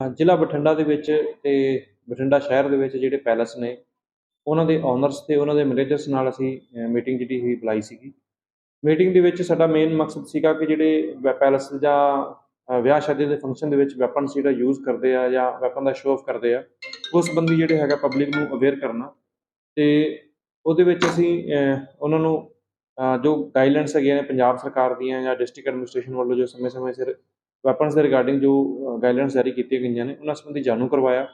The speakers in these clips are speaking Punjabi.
ਜ਼ਿਲ੍ਹਾ ਬਠਿੰਡਾ ਦੇ ਵਿੱਚ ਤੇ ਬਠਿੰਡਾ ਸ਼ਹਿਰ ਦੇ ਵਿੱਚ ਜਿਹੜੇ ਪੈਲਸ ਨੇ, ਉਹਨਾਂ ਦੇ ਓਨਰਸ ਤੇ ਉਹਨਾਂ ਦੇ ਮੈਨੇਜਰਸ ਨਾਲ ਅਸੀਂ ਮੀਟਿੰਗ ਜਿਹੜੀ ਸੀ, ਬੁਲਾਈ ਸੀਗੀ। ਮੀਟਿੰਗ ਦੇ ਵਿੱਚ ਸਾਡਾ ਮੇਨ ਮਕਸਦ ਸੀਗਾ ਕਿ ਜਿਹੜੇ ਵੈ- ਪੈਲਸ ਜਾਂ ਵਿਆਹ ਸ਼ਾਦੀ ਦੇ ਫੰਕਸ਼ਨ ਦੇ ਵਿੱਚ ਵੈਪਨ ਜਿਹੜਾ ਯੂਜ਼ ਕਰਦੇ ਆ ਜਾਂ ਵੈਪਨ ਦਾ ਸ਼ੋਅ ਆਫ ਕਰਦੇ ਆ, ਉਸ ਸੰਬੰਧੀ ਜਿਹੜੇ ਹੈਗਾ ਪਬਲਿਕ ਨੂੰ ਅਵੇਅਰ ਕਰਨਾ। ਤੇ ਉਹਦੇ ਵਿੱਚ ਅਸੀਂ ਉਹਨਾਂ ਨੂੰ ਜੋ ਗਾਈਡਲਾਈਨਸ ਹੈਗੀਆਂ ਨੇ ਪੰਜਾਬ ਸਰਕਾਰ ਦੀਆਂ ਜਾਂ ਡਿਸਟ੍ਰਿਕਟ ਐਡਮਿਨਿਸਟ੍ਰੇਸ਼ਨ ਵੱਲੋਂ ਜੋ ਸਮੇਂ-ਸਮੇਂ ਸਿਰ ਵੈਪਨਸ ਦੇ ਰਿਗਾਰਡਿੰਗ ਜੋ ਗਾਈਡਲਾਈਨਸ ਜਾਰੀ ਕੀਤੀਆਂ ਗਈਆਂ ਨੇ, ਉਹਨਾਂ ਸੰਬੰਧੀ ਜਾਣੂ ਕਰਵਾਇਆ।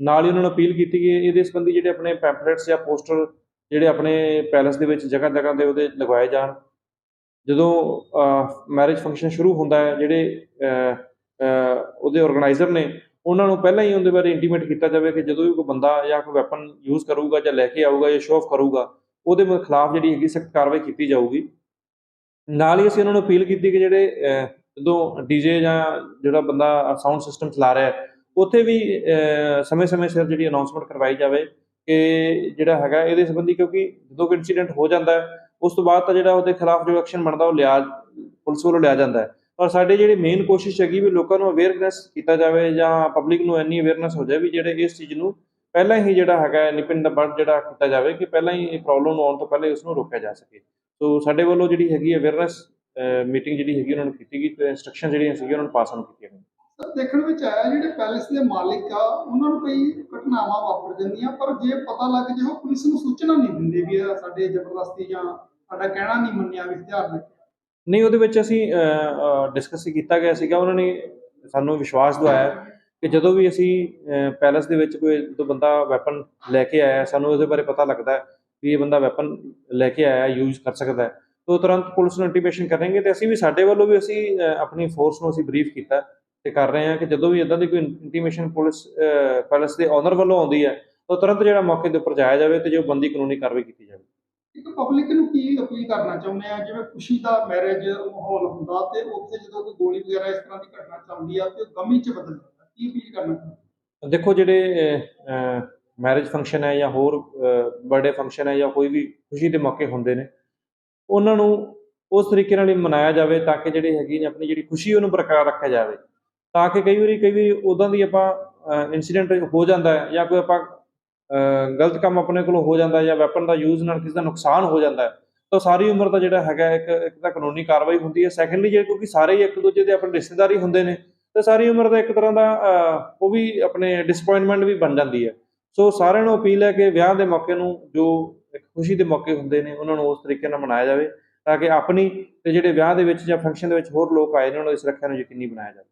ਨਾਲ ਹੀ ਉਹਨਾਂ ਨੂੰ ਅਪੀਲ ਕੀਤੀ ਕਿ ਇਹਦੇ ਸੰਬੰਧੀ ਜਿਹੜੇ ਆਪਣੇ ਪੈਂਪਲੇਟਸ ਜਾਂ ਪੋਸਟਰ ਜਿਹੜੇ ਆਪਣੇ ਪੈਲਸ ਦੇ ਵਿੱਚ ਜਗ੍ਹਾ ਜਗ੍ਹਾ ਦੇ ਉਹਦੇ ਲਗਵਾਏ ਜਾਣ। ਜਦੋਂ ਮੈਰਿਜ ਫੰਕਸ਼ਨ ਸ਼ੁਰੂ ਹੁੰਦਾ ਹੈ, ਜਿਹੜੇ ਉਹਦੇ ਆਰਗੇਨਾਈਜ਼ਰ ਨੇ, ਉਹਨਾਂ ਨੂੰ ਪਹਿਲਾਂ ਹੀ ਉਹਦੇ ਬਾਰੇ ਇੰਟੀਮੇਟ ਕੀਤਾ ਜਾਵੇ ਕਿ ਜਦੋਂ ਵੀ ਕੋਈ ਬੰਦਾ ਜਾਂ ਕੋਈ ਵੈਪਨ ਯੂਜ਼ ਕਰੂਗਾ ਜਾਂ ਲੈ ਕੇ ਆਊਗਾ ਜਾਂ ਸ਼ੋਅ ਆਫ ਕਰੂਗਾ, ਉਹਦੇ ਖਿਲਾਫ ਜਿਹੜੀ ਹੈਗੀ ਸਖਤ ਕਾਰਵਾਈ ਕੀਤੀ ਜਾਊਗੀ। ਨਾਲ ਹੀ ਅਸੀਂ ਉਹਨਾਂ ਨੂੰ ਅਪੀਲ ਕੀਤੀ ਕਿ ਜਿਹੜੇ ਜਦੋਂ ਡੀਜੇ ਜਾਂ ਜਿਹੜਾ ਬੰਦਾ ਸਾਊਂਡ ਸਿਸਟਮ ਚਲਾ ਰਿਹਾ ਹੈ, ਉੱਥੇ ਵੀ ਸਮੇਂ-ਸਮੇਂ ਸਿਰ ਜਿਹੜੀ ਅਨਾਉਂਸਮੈਂਟ ਕਰਵਾਈ ਜਾਵੇ ਕਿ ਜਿਹੜਾ ਹੈਗਾ ਇਹਦੇ ਸੰਬੰਧੀ ਕਿਉਂਕਿ ਜਦੋਂ ਕੋਈ ਇਨਸੀਡੈਂਟ ਹੋ ਜਾਂਦਾ ਹੈ, ਉਸ ਤੋਂ ਬਾਅਦ ਤਾਂ ਜਿਹੜਾ ਉਹਦੇ ਖਿਲਾਫ ਜੋ ਐਕਸ਼ਨ ਬਣਦਾ ਉਹ ਲਿਆ, ਪੁਲਿਸ ਵੱਲੋਂ ਲਿਆ ਜਾਂਦਾ ਹੈ। ਔਰ ਸਾਡੀ ਜਿਹੜੀ ਮੇਨ ਕੋਸ਼ਿਸ਼ ਹੈਗੀ ਵੀ ਲੋਕਾਂ ਨੂੰ ਅਵੇਅਰਨੈਸ ਕੀਤਾ ਜਾਵੇ ਜਾਂ ਪਬਲਿਕ ਨੂੰ ਇੰਨੀ ਅਵੇਅਰਨੈਸ ਹੋ ਜਾਵੇ ਵੀ ਜਿਹੜੇ ਇਸ ਚੀਜ਼ ਨੂੰ ਪਹਿਲਾਂ ਹੀ ਜਿਹੜਾ ਹੈਗਾ ਨਿਪਿੰਨ ਦਾ ਬੜ ਜਿਹੜਾ ਕੀਤਾ ਜਾਵੇ ਕਿ ਪਹਿਲਾਂ ਹੀ ਇਹ ਪ੍ਰੋਬਲਮ ਨੂੰ ਆਉਣ ਤੋਂ ਪਹਿਲਾਂ ਹੀ ਉਸ ਨੂੰ ਰੋਕਿਆ ਜਾ ਸਕੇ। ਸੋ ਸਾਡੇ ਵੱਲੋਂ ਜਿਹੜੀ ਹੈਗੀ ਅਵੇਅਰਨੈਸ ਮੀਟਿੰਗ ਜਿਹੜੀ ਹੈਗੀ ਉਹਨਾਂ ਨੂੰ ਕੀਤੀ ਗਈ ਤੇ ਇਨਸਟਰਕਸ਼ਨ ਜਿਹੜੀਆਂ ਸੀਗੀਆਂ ਉਹਨਾਂ ਨੂੰ ਪਾਸ ਆਨ ਕੀਤੀਆਂ ਗਈਆਂ। ਸਰ ਦੇਖਣ ਵਿੱਚ ਆਇਆ ਜਿਹੜੇ ਪੈਲੇਸ ਦੇ ਮਾਲਿਕ ਆ ਉਹਨਾਂ ਨੂੰ ਕਈ ਘਟਨਾਵਾਂ ਵਾਪਰ ਜਾਂਦੀਆਂ ਪਰ ਜੇ ਪਤਾ ਲੱਗ ਜੇ ਉਹ ਪੁਲਿਸ ਨੂੰ ਸੂਚਨਾ ਨਹੀਂ ਦਿੰਦੇ ਵੀ ਇਹ ਸਾਡੇ ਜ਼ਬਰਦਸਤੀ ਜਾਂ ਸਾਡਾ ਕਹਿਣਾ ਨਹੀਂ ਮੰਨਿਆ ਵੀ ਹਥਿਆਰ ਲੈ ਨਹੀਂ ਉਹਦੇ ਵਿੱਚ ਅਸੀਂ ਡਿਸਕਸ ਕੀਤਾ ਗਿਆ ਸੀਗਾ ਉਹਨਾਂ ਨੇ ਸਾਨੂੰ ਵਿਸ਼ਵਾਸ ਦਿਵਾਇਆ ਕਿ ਜਦੋਂ ਵੀ ਅਸੀਂ ਪੈਲਸ ਦੇ ਵਿੱਚ ਕੋਈ ਜਦੋਂ ਬੰਦਾ ਵੈਪਨ ਲੈ ਕੇ ਆਇਆ ਸਾਨੂੰ ਉਹਦੇ ਬਾਰੇ ਪਤਾ ਲੱਗਦਾ ਵੀ ਇਹ ਬੰਦਾ ਵੈਪਨ ਲੈ ਕੇ ਆਇਆ ਯੂਜ਼ ਕਰ ਸਕਦਾ ਹੈ। ਤਾਂ ਤੁਰੰਤ ਪੁਲਿਸ ਨੂੰ ਇੰਟੀਮੇਸ਼ਨ ਕਰਾਂਗੇ ਤੇ ਅਸੀਂ ਵੀ ਸਾਡੇ ਵੱਲੋਂ ਵੀ ਅਸੀਂ ਆਪਣੀ ਫੋਰਸ ਨੂੰ ਅਸੀਂ ਬਰੀਫ ਕੀਤਾ ਤੇ ਕਰ ਰਹੇ ਹਾਂ ਕਿ ਜਦੋਂ ਵੀ ਇਦਾਂ ਦੀ ਕੋਈ ਇੰਟੀਮੇਸ਼ਨ ਪੁਲਿਸ ਪੈਲਸ ਦੇ ਓਨਰ ਵੱਲੋਂ ਆਉਂਦੀ ਹੈ ਤਾਂ ਤੁਰੰਤ ਜਿਹੜਾ ਮੌਕੇ ਦੇ ਉੱਪਰ ਜਾਇਆ ਜਾਵੇ ਤੇ ਜੋ ਬੰਦੀ ਕਾਨੂੰਨੀ ਕਾਰਵਾਈ ਕੀਤੀ ਜਾਵੇ। ਇੱਕ ਪਬਲਿਕ ਨੂੰ ਕੀ ਅਪੀਲ ਕਰਨਾ ਚਾਹੁੰਦੇ ਆ? ਜਿਵੇਂ ਖੁਸ਼ੀ ਦਾ ਮੈਰਿਜ ਮਾਹੌਲ ਹੁੰਦਾ ਤੇ ਉੱਥੇ ਜਦੋਂ ਕੋਈ ਗੋਲੀ ਵਗੈਰਾ ਇਸ ਤਰ੍ਹਾਂ ਦੀ ਘਟਨਾ ਚੱਲਦੀ ਆ ਤੇ ਉਹ ਗਮੀ ਚ ਬਦਲ ਜਾਂਦਾ ਕੀ ਅਪੀਲ ਕਰਨਾ ਦੇਖੋ ਜਿਹੜੇ ਮੈਰਿਜ ਫੰਕਸ਼ਨ ਹੈ ਜਾਂ ਹੋਰ ਬਰਥਡੇ ਫੰਕਸ਼ਨ ਹੈ ਜਾਂ ਕੋਈ ਵੀ ਖੁਸ਼ੀ ਦੇ ਮੌਕੇ ਹੁੰਦੇ ਨੇ ਉਹਨਾਂ ਨੂੰ ਉਸ ਤਰੀਕੇ ਨਾਲ ਹੀ ਮਨਾਇਆ ਜਾਵੇ ਤਾਂ ਕਿ ਜਿਹੜੀ ਹੈਗੀ ਨੇ ਆਪਣੀ ਜਿਹੜੀ ਖੁਸ਼ੀ ਉਹਨੂੰ ਬਰਕਰਾਰ ਰੱਖਿਆ ਜਾਵੇ। ਤਾਂ ਕਿ ਕਈ ਵਾਰੀ ਕਈ ਵਾਰੀ ਉਦਾਂ ਦੀ ਆਪਾਂ ਇਨਸੀਡੈਂਟ ਹੋ ਜਾਂਦਾ ਹੈ ਜਾਂ ਕੋਈ ਆਪਾਂ ਗਲਤ ਕੰਮ ਆਪਣੇ ਕੋਲੋਂ ਹੋ ਜਾਂਦਾ ਜਾਂ ਵੈਪਨ ਦਾ ਯੂਜ਼ ਨਾਲ ਕਿਸੇ ਦਾ ਨੁਕਸਾਨ ਹੋ ਜਾਂਦਾ ਤਾਂ ਸਾਰੀ ਉਮਰ ਦਾ ਜਿਹੜਾ ਹੈਗਾ ਇੱਕ ਇੱਕ ਤਾਂ ਕਾਨੂੰਨੀ ਕਾਰਵਾਈ ਹੁੰਦੀ ਹੈ। ਸੈਕੰਡਲੀ ਜੇ ਕਿਉਂਕਿ ਸਾਰੇ ਹੀ ਇੱਕ ਦੂਜੇ ਦੇ ਆਪਣੇ ਰਿਸ਼ਤੇਦਾਰੀ ਹੁੰਦੇ ਨੇ, ਤੇ ਸਾਰੀ ਉਮਰ ਦਾ ਇੱਕ ਤਰ੍ਹਾਂ ਦਾ ਉਹ ਵੀ ਆਪਣੇ ਡਿਸਪਾਇੰਟਮੈਂਟ ਵੀ ਬਣ ਜਾਂਦੀ ਹੈ। ਸੋ ਸਾਰਿਆਂ ਨੂੰ ਅਪੀਲ ਹੈ ਕਿ ਵਿਆਹ ਦੇ ਮੌਕੇ ਨੂੰ ਜੋ ਇੱਕ ਖੁਸ਼ੀ ਦੇ ਮੌਕੇ ਹੁੰਦੇ ਨੇ, ਉਹਨਾਂ ਨੂੰ ਉਸ ਤਰੀਕੇ ਨਾਲ ਮਨਾਇਆ ਜਾਵੇ ਤਾਂ ਕਿ ਆਪਣੀ ਤੇ ਜਿਹੜੇ ਵਿਆਹ ਦੇ ਵਿੱਚ ਜਾਂ ਫੰਕਸ਼ਨ ਦੇ ਵਿੱਚ ਹੋਰ ਲੋਕ ਆਏ ਨੇ, ਉਹਨਾਂ ਦੀ ਸੁਰੱਖਿਆ ਨੂੰ ਯਕੀਨੀ ਬਣਾਇਆ ਜਾਵੇ।